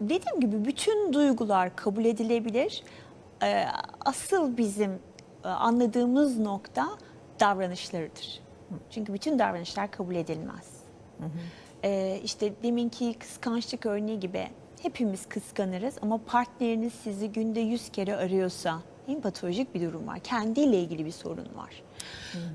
dediğim gibi bütün duygular kabul edilebilir. Ee, asıl bizim e, anladığımız nokta davranışlarıdır. Çünkü bütün davranışlar kabul edilmez. Ee, işte deminki kıskançlık örneği gibi hepimiz kıskanırız ama partneriniz sizi günde 100 kere arıyorsa mi? patolojik bir durum var. Kendiyle ilgili bir sorun var.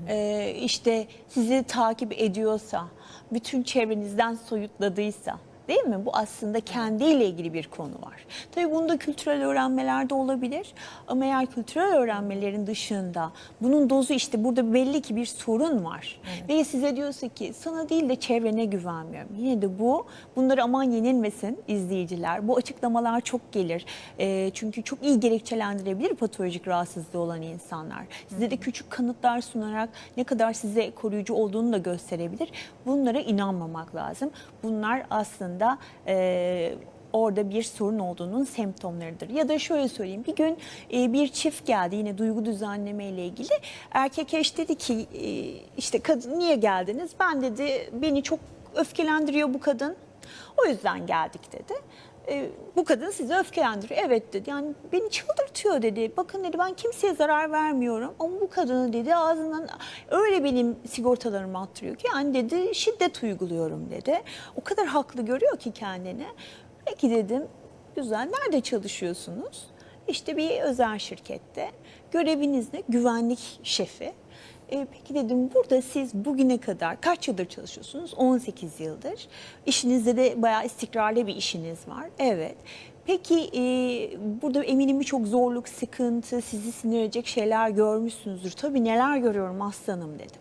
Ee, işte sizi takip ediyorsa, bütün çevrenizden soyutladıysa Değil mi? Bu aslında kendiyle ilgili bir konu var. Tabii bunda kültürel öğrenmeler de olabilir. Ama eğer kültürel öğrenmelerin dışında bunun dozu işte burada belli ki bir sorun var. Ve size diyorsa ki sana değil de çevrene güvenmiyorum. Yine de bu bunları aman yenilmesin izleyiciler. Bu açıklamalar çok gelir. Ee, çünkü çok iyi gerekçelendirebilir patolojik rahatsızlığı olan insanlar. Size de küçük kanıtlar sunarak ne kadar size koruyucu olduğunu da gösterebilir. Bunlara inanmamak lazım. Bunlar aslında e, orada bir sorun olduğunun semptomlarıdır. Ya da şöyle söyleyeyim bir gün e, bir çift geldi yine duygu düzenleme ile ilgili. Erkek eş dedi ki e, işte kadın niye geldiniz? Ben dedi beni çok öfkelendiriyor bu kadın. O yüzden geldik dedi. E, bu kadın sizi öfkelendiriyor. Evet dedi. Yani beni çıldırtıyor dedi. Bakın dedi ben kimseye zarar vermiyorum. Ama bu kadını dedi ağzından öyle benim sigortalarımı attırıyor ki yani dedi şiddet uyguluyorum dedi. O kadar haklı görüyor ki kendini. Peki dedim güzel nerede çalışıyorsunuz? İşte bir özel şirkette. Göreviniz ne? Güvenlik şefi. E, peki dedim burada siz bugüne kadar kaç yıldır çalışıyorsunuz? 18 yıldır. İşinizde de bayağı istikrarlı bir işiniz var. Evet. Peki e, burada eminim birçok zorluk, sıkıntı, sizi sinir edecek şeyler görmüşsünüzdür. Tabii neler görüyorum aslanım dedi.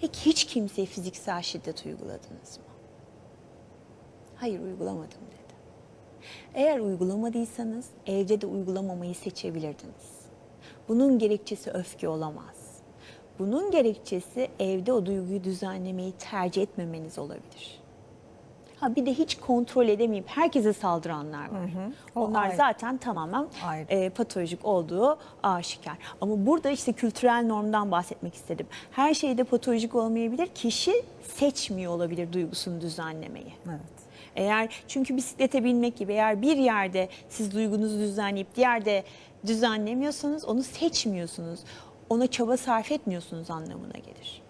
Peki hiç kimseye fiziksel şiddet uyguladınız mı? Hayır uygulamadım dedi. Eğer uygulamadıysanız evde de uygulamamayı seçebilirdiniz. Bunun gerekçesi öfke olamaz. Bunun gerekçesi evde o duyguyu düzenlemeyi tercih etmemeniz olabilir. Ha bir de hiç kontrol edemeyip herkese saldıranlar var. O Onlar ayrı. zaten tamamen Ayrı. e, patolojik olduğu aşikar. Ama burada işte kültürel normdan bahsetmek istedim. Her şeyde patolojik olmayabilir. Kişi seçmiyor olabilir duygusunu düzenlemeyi. Evet. Eğer çünkü bisiklete binmek gibi eğer bir yerde siz duygunuzu düzenleyip diğerde düzenlemiyorsanız onu seçmiyorsunuz. Ona çaba sarf etmiyorsunuz anlamına gelir.